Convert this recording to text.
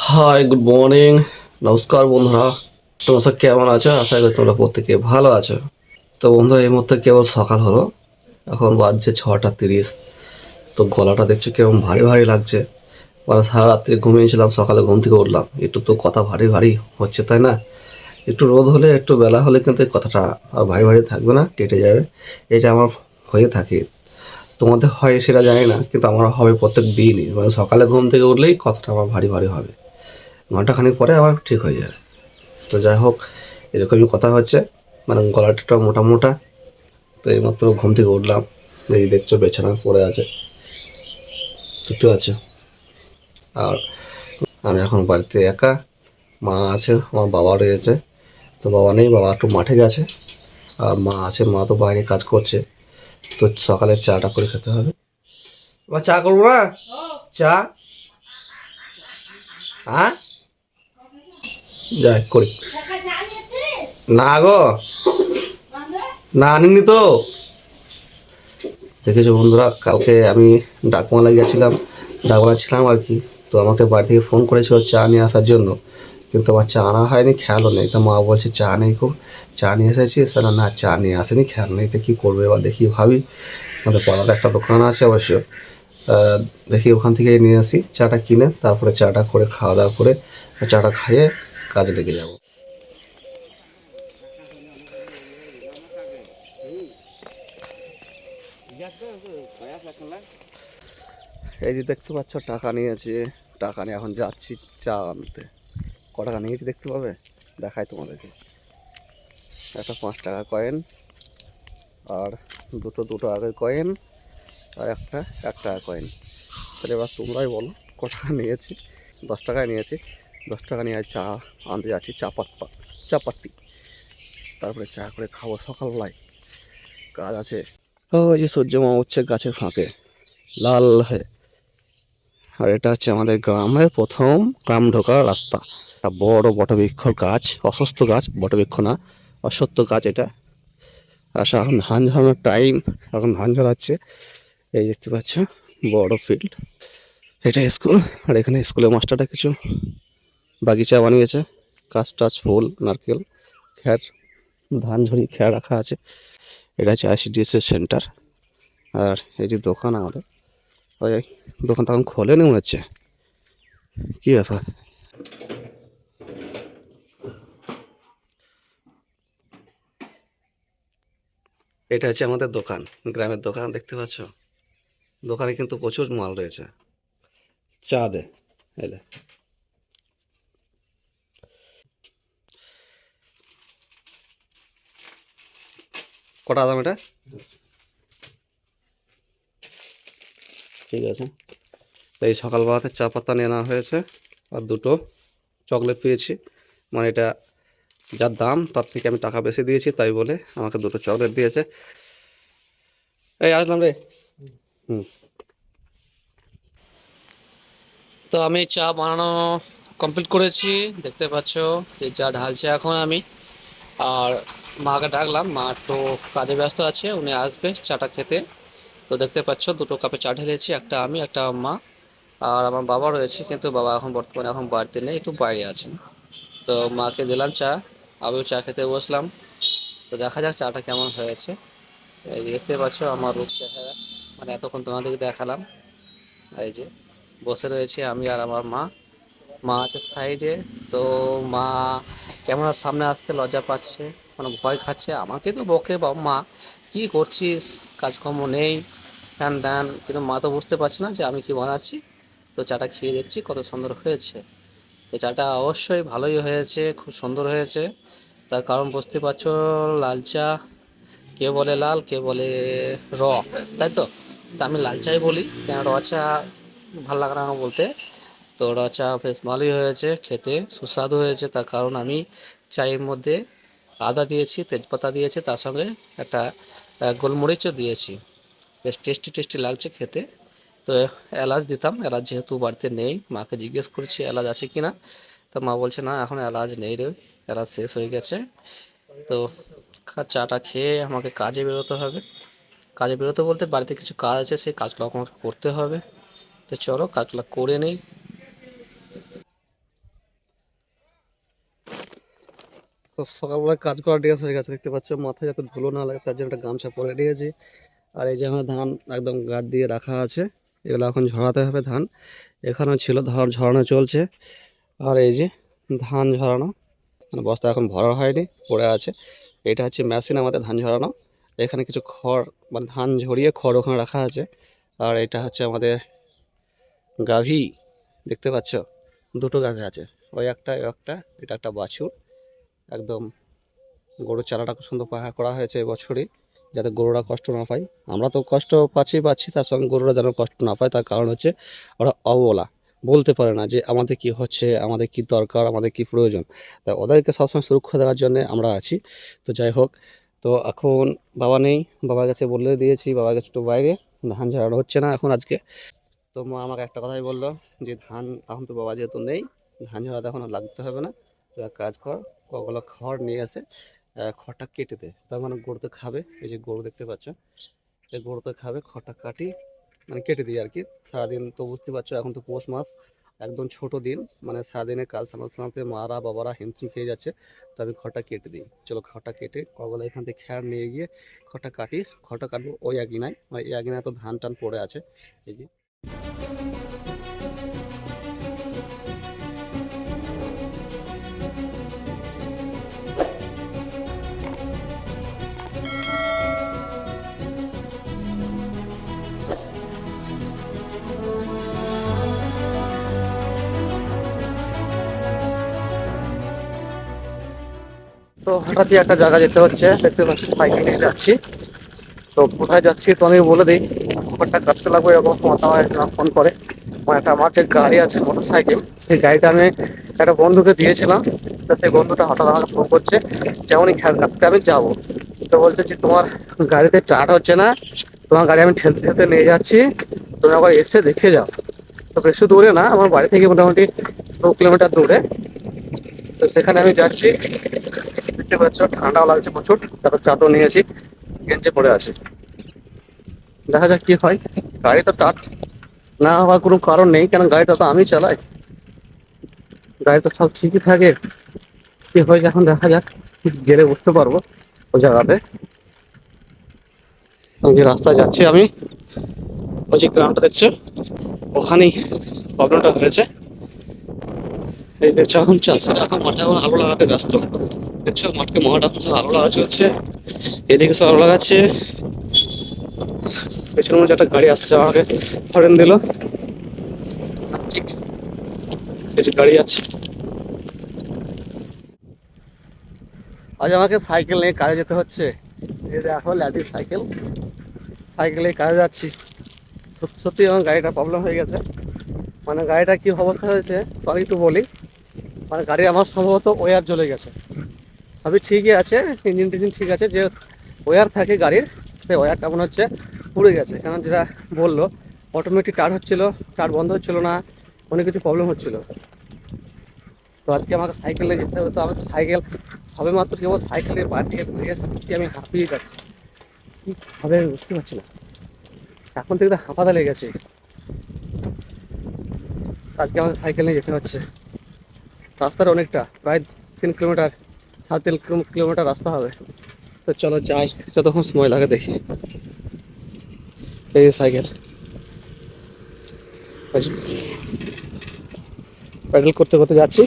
Hi good morning নমস্কার বন্ধুরা। তোমরা সব কেমন আছো? আশা করি তোমরা প্রত্যেকে ভালো আছো। তো বন্ধুরা, এই মুহূর্তে কেবল সকাল হলো। এখন বাজছে ছটা তিরিশ। তো গলাটা দেখছ কেমন ভারী ভারী লাগছে। মানে সারা রাত্রি ঘুমিয়েছিলাম সকালে ঘুম থেকে উঠলাম। একটু তো কথা ভারী ভারী হচ্ছে, তাই না? একটু রোদ হলে, একটু বেলা হলে কিন্তু এই কথাটা আর ভারী ভারী থাকবে না, কেটে যাবে। এটা আমার হয়ে থাকে। তোমাদের হয় সেটা জানি না, কিন্তু আমার হবে প্রত্যেক দিনই। মানে সকালে ঘুম থেকে উঠলেই কথাটা আমার ভারী ভারী হবে। ঘন্টাখানিক পরে আবার ঠিক হয়ে যাবে তো যাই হোক, এরকমই কথা হচ্ছে। মানে গলাটা মোটা মোটা। তো এইমাত্র ঘুম থেকে উঠলাম। এই দেখছ বেছানা পড়ে আছে। ঠিক আছে। আর আমি এখন বাড়িতে একা। মা আছে, আমার বাবা রয়েছে। তো বাবা নেই, বাবা একটু মাঠে গেছে। আর মা আছে, মা তো বাইরে কাজ করছে। তো সকালে চাটা করে খেতে হবে। বা চা করব না? চা? হ্যাঁ যাই, করি। না গো। না আনিনি তো। দেখেছ বন্ধুরা, কালকে আমি ডাকমালায় গেছিলাম ডাকমালা ছিলাম আর কি, তো আমাকে বাড়ি থেকে ফোন করেছিল চা নিয়ে আসার জন্য। কিন্তু আমার চা আনা হয়নি, খেয়ালও নেই। তো মা বলছে, চা নেই খুব চা নিয়ে এসেছিস? না না, চা নিয়ে আসেনি, খেয়াল নেই, তো কী করবে? এবার দেখি ভাবি। আমাদের পাড়াতে একটা দোকান আছে অবশ্য। দেখি ওখান থেকে নিয়ে আসি, চাটা কিনে, তারপরে চাটা করে খাওয়া দাওয়া করে চাটা খাইয়ে কাজে লেগে যাব। এই যে দেখতে পাচ্ছ, টাকা নিয়েছে টাকা নিয়ে এখন যাচ্ছি চা আনতে। ক টাকা নিয়েছি দেখতে পাবে? দেখাই তোমাদেরকে। একটা পাঁচ টাকা কয়েন আর দুটো দুটো আগের কয়েন আর একটা, এক টাকা কয়েন তাহলে এবার তোমরাই বলো ক টাকা নিয়েছি? দশ টাকায় নিয়েছি। দশ টাকা নিয়ে চা আনতে যাচ্ছি, চা পাত্তা চা পাত্তি তারপরে চা করে খাব সকালবেলায়। কাজ আছে। ওই যে সূর্য মামা উঠছে গাছের ফাঁকে। লাল হয়ে। আর এটা হচ্ছে আমাদের গ্রামের প্রথম গ্রাম ঢোকার রাস্তা। একটা বড় বটবৃক্ষর গাছ, অসুস্থ গাছ, বটবৃক্ষ না, অসত্য গাছ এটা। আচ্ছা এখন ধান ঝরানোর টাইম এখন ধান ঝরাচ্ছে এই দেখতে পাচ্ছ, বড় ফিল্ড এটা স্কুল আর এখানে স্কুলের মাস্টারটা কিছু বাগিচা বানিয়েছে। গাছ টাছ ফুল, নারকেল খ্যার ধান ঝরিয়ে খ্যার রাখা আছে। এটা হচ্ছে আইসিডিএস এর সেন্টার আর এই যে দোকান আমাদের। দোকান তখন খোলেনি মনে হচ্ছে। কী ব্যাপার? এটা হচ্ছে আমাদের দোকান, গ্রামের দোকান, দেখতে পাচ্ছ? দোকানে কিন্তু প্রচুর মাল রয়েছে। চা দে কটা দাম এটা? ঠিক আছে। তো এই সকালবেলাতে চা পাতা নিয়ে নেওয়া হয়েছে আর দুটো চকলেট পেয়েছি। মানে এটা যার দাম, তার থেকে আমি টাকা বেশি দিয়েছি, তাই বলে আমাকে দুটো চকলেট দিয়েছে। এই আসলাম রে। হুম। তো আমি চা বানানো কমপ্লিট করেছি, দেখতে পাচ্ছ যে চা ঢালছে এখন আমি। আর মাকে ডাকলাম, মা তো কাজে ব্যস্ত আছে, উনি আসবে চাটা খেতে। তো দেখতে পাচ্ছ, দুটো কাপে চা ঢেলেছি, একটা আমি, একটা মা, আর আমার বাবা রয়েছে, কিন্তু বাবা এখন বর্তমানে এখন বাড়িতে নেই, একটু বাইরে আছেন। তো মাকে দিলাম চা, আমিও চা খেতে বসলাম। তো দেখা যাক চাটা কেমন হয়েছে। এই দেখতে পাচ্ছ, আমার রূপ চেহারা মানে এতক্ষণ তোমাদেরকে দেখালাম। এই যে বসে রয়েছে আমি আর আমার মা। মা আছে সাইডে, তো মা ক্যামেরার সামনে আসতে লজ্জা পাচ্ছে মানে ভয় খাচ্ছে। আমাকে তো বকে বা মা, কী করছিস? কাজকর্ম নেই হ্যান দেন কিন্তু মা তো বুঝতে পারছে না যে আমি কি বানাচ্ছি। তো চাটা খেয়ে দেখছি কত সুন্দর হয়েছে। তো চাটা অবশ্যই ভালোই হয়েছে, খুব সুন্দর হয়েছে। তার কারণ বুঝতে পারছ, লাল চা, কে বলে লাল, কে বলে র, তাই তো? তা আমি লাল চাই বলি, কেন র চা ভালো লাগে না বলতে। তো র চা বেশ ভালোই হয়েছে, খেতে সুস্বাদু হয়েছে। তার কারণ আমি চায়ের মধ্যে আদা দিয়েছি, তেজপাতা দিয়েছি, তার সঙ্গে একটা গোলমরিচও দিয়েছি। বেশ টেস্টি টেস্টি লাগছে খেতে। তো এলাচ দিতাম, এলাচ যেহেতু বাড়িতে নেই, মাকে জিজ্ঞেস করছি এলাচ আছে কি না তো মা বলছে, না, এখন এলাচ নেই রে, এলাচ শেষ হয়ে গেছে। তো চাটা খেয়ে আমাকে কাজে বেরোতে হবে। কাজে বেরোতে বলতে বাড়িতে কিছু কাজ আছে, সেই কাজগুলো আমাকে করতে হবে। তো চলো, কাজগুলো করে নেই। তো সকালবেলা কাজ করা ড্রেস হয়ে গেছে, দেখতে পাচ্ছ। মাথায় যাতে ধুলো না লাগে, তার জন্য একটা গামছা পরে দিয়েছি আর এই যে আমার ধান একদম গাদ দিয়ে রাখা আছে, এগুলো এখন ঝরাতে হবে ধান। এখানেও ছিল ধান ঝরানো চলছে। আর এই যে ধান ঝরানো মানে বস্তা এখন ভরা হয়নি, পড়ে আছে। এটা হচ্ছে মেশিন আমাদের ধান ঝরানো। এখানে কিছু খড় মানে ধান ঝরিয়ে খড় ওখানে রাখা আছে। আর এটা হচ্ছে আমাদের গাভী, দেখতে পাচ্ছ? দুটো গাভী আছে। ওই একটা ওই একটা, এটা একটা বাছুর। একদম গরুর চারাটা খুব সুন্দর করা হয়েছে এবছরই। যাতে গরুরা কষ্ট না পায়। আমরা তো কষ্ট পাচ্ছি পাচ্ছি, তার সঙ্গে গরুরা যেন কষ্ট না পায়, তার কারণ হচ্ছে ওরা অবলা। বলতে পারে না যে আমাদের কি হচ্ছে, আমাদের কি দরকার, আমাদের কি প্রয়োজন। তা ওদেরকে সবসময় সুরক্ষা দেওয়ার জন্য আমরা আছি। তো যাই হোক, তো এখন বাবা নেই, বাবার কাছে বলে দিয়েছি, বাবার কাছে একটু বাইরে, ধান ঝাড়ানো হচ্ছে না এখন আজকে। তো মা আমাকে একটা কথাই বলল যে ধান, এখন তো বাবা যেহেতু নেই, ধান ঝাড়াতে এখন লাগতে হবে না। তো এক কাজ কর কগুলো খড় নিয়ে আসে খড়টা কেটে দেয় তার মানে গরুতে খাবে, এই যে গরু দেখতে পাচ্ছ। এই গরুতে খাবে খড়টা কাটি মানে কেটে দিই আর কি। সারাদিন তো বুঝতে পারছ, এখন তো পৌষ মাস, একদম ছোট দিন। মানে সারাদিনে কাজ সামলাতে সামলাতে মারা, বাবারা হিমশিম খেয়ে যাচ্ছে, তো আমি খড়টা কেটে দিই। চলো খড়টা কেটে কগুলো এখান থেকে খ্যার নিয়ে গিয়ে খড়টা কাটি। খড়টা কাটবো ওই আগিনায় মানে এই আগিনায় তো ধান টান পড়ে আছে। এই যে। তো হঠাৎই একটা জায়গা যেতে হচ্ছে, দেখতে পাচ্ছি সাইকেল নিয়ে যাচ্ছি তো কোথায় যাচ্ছি তো আমি বলে দিই, ব্যাপারটা কাটতে লাগবে এরকম হয় ফোন করে। আমার একটা, আমার যে গাড়ি আছে মোটর সাইকেল সেই গাড়িটা আমি একটা বন্ধুকে দিয়েছিলাম, তো সেই বন্ধুটা হঠাৎ আমাকে ফোন করছে যেমনই খেয়াল রাখতে আমি যাব। তো বলছে যে, তোমার গাড়িতে স্টার্ট হচ্ছে না, তোমার গাড়ি আমি ঠেলতে ঠেলতে নিয়ে যাচ্ছি, তুমি আবার এসে দেখে যাও। তো বেশি দূরে না, আমার বাড়ি থেকে মোটামুটি দু কিলোমিটার দূরে। তো সেখানে আমি যাচ্ছি দেখতে পাচ্ছ, ঠান্ডাও লাগছে প্রচুর। তারপর চাদর নিয়েছি, গেঞ্জে পড়ে আছে। দেখা যাক কি হয়। গাড়ি তো টাট। না হওয়ার কোনো কারণ নেই, কেন গাড়িটা তো আমি চালাই। গাড়ি তো সব ঠিকই থাকে। কি হয় এখন দেখা যাক। গেলে বুঝতে পারব ওই জায়গাতে। যে রাস্তায় যাচ্ছি আমি। ওই যে গ্রামটা দেখছ? ওখানেই প্রবলেমটা হয়েছে। এই দেখছ এখন চাষিরা এখন মাঠে এখন আলো লাগাতে ব্যস্ত। দেখছ? মাঠকে মাঠ এখন সব আলো লাগা চলছে এদিকে সব লাগাচ্ছে। পেছনের মধ্যে একটা গাড়ি আসছে আমাকে। হরেন দিল। ঠিক। গাড়ি আছে। আজ আমাকে সাইকেল নিয়ে কাজে যেতে হচ্ছে। এই দেখো, ল্যাটির সাইকেল। সাইকেলে কাজে যাচ্ছি। সত্যি সত্যি আমার গাড়িটা প্রবলেম হয়ে গেছে। মানে গাড়িটা কি অবস্থা হয়েছে, তো একটু বলি। মানে গাড়ি আমার সম্ভবত ওয়ার জ্বলে গেছে। সবই ঠিকই আছে, ইঞ্জিন টিঞ্জিন ঠিক আছে, যে ওয়্যার থাকে গাড়ির, সেই ওয়্যারটা মনে হচ্ছে পুড়ে গেছে। কারণ যেটা বলল অটোমেটিক টার হচ্ছিল, টার বন্ধ হচ্ছিল না, অনেক কিছু প্রবলেম হচ্ছিল। তো আজকে আমাকে সাইকেল নিয়ে যেতে হবে, তো আমি তো সাইকেল সবে মাত্র কেবল সাইকেলের থেকে ঘুরে এসেছি আমি হাঁপিয়ে যাচ্ছি? কী হবে আমি বুঝতে পারছি না। এখন থেকে তো হাঁপাতে লেগেছে। আজকে আমাকে সাইকেল নিয়ে যেতে হচ্ছে। রাস্তাটা অনেকটা, প্রায় তিন কিলোমিটার কিলো- কিলোমিটার রাস্তা হবে। তো চলো যাই, যতক্ষণ সময় লাগে দেখি। এই সাইকেল। প্যাডেল করতে করতে যাচ্ছি।